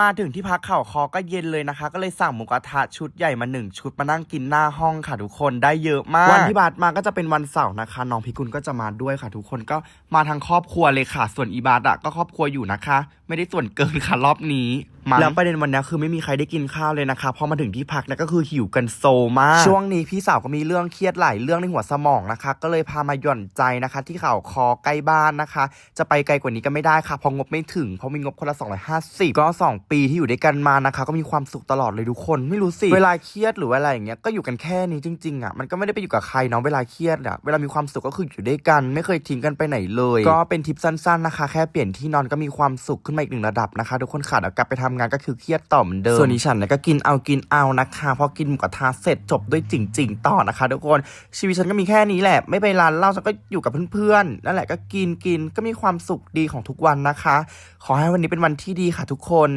มาถึงที่พักเข่าคอก็เย็นเลยนะคะ ก็เลยสั่งหมูกระทะชุดใหญ่มาหนึ่งชุดมานั่งกินหน้าห้องค่ะทุกคนได้เยอะมาก วันที่บาสมาก็จะเป็นวันเสาร์นะคะน้องพิกุลก็จะมาด้วยค่ะทุกคนก็มาทางครอบครัวเลยค่ะ ส่วนอีบาสอะก็ครอบครัวอยู่นะคะ ไม่ได้ส่วนเกินค่ะรอบนี้ แล้วประเด็นวันนี้คือไม่มีใครได้กินข้าวเลยนะคะพอมาถึงที่พักเนี่ยก็คือหิวกันโซมาก ช่วงนี้พี่สาวก็มีเรื่องเครียดหลายเรื่องในหัวสมองนะคะ ก็เลยพามาหย่อนใจนะคะ ที่เขาคอใกล้บ้านนะคะ จะไปไกลกว่านี้ก็ไม่ได้ค่ะเพราะงบไม่ถึงเพราะมีงบคนละ250ก็ 2 ปีที่อยู่ด้วยกันมานะคะ ก็มีความสุขตลอดเลยทุกคนไม่รู้สิเวลาเครียดหรือว่าอะไรอย่างเงี้ยก็อยู่กันแค่นี้จริงๆอะมันก็ไม่ได้ไปอยู่กับใครเนาะเวลาเครียดอะเวลามีความสุขก็คืออยู่ด้วยกัน ไม่เคยทิ้งกันไปไหนเลย ก็เป็นทริปสั้นๆนะคะ แค่เปลี่ยนที่นอนก็มีความสุขขึ้นมาอีกหนึ่งระดับนะคะ ทุกคนค่ะเดี๋ยวกลับไปทำงานก็คือเครียดต่อเหมือนเดิมส่วนดิฉันเนี่ยก็กินเอากินเอานะคะพอกินหมูกระทะเสร็จจบด้วยจริง ๆ ต่อนะคะ ทุกคนชีวิตฉันก็มีแค่นี้แหละ ไม่ไปร้านเหล้าฉันก็อยู่กับเพื่อนๆนั่นแหละก็กินกินก็มีความสุขดีของทุกวันนะคะ ขอให้วันนี้เป็นวันที่ดีค่ะทุกคน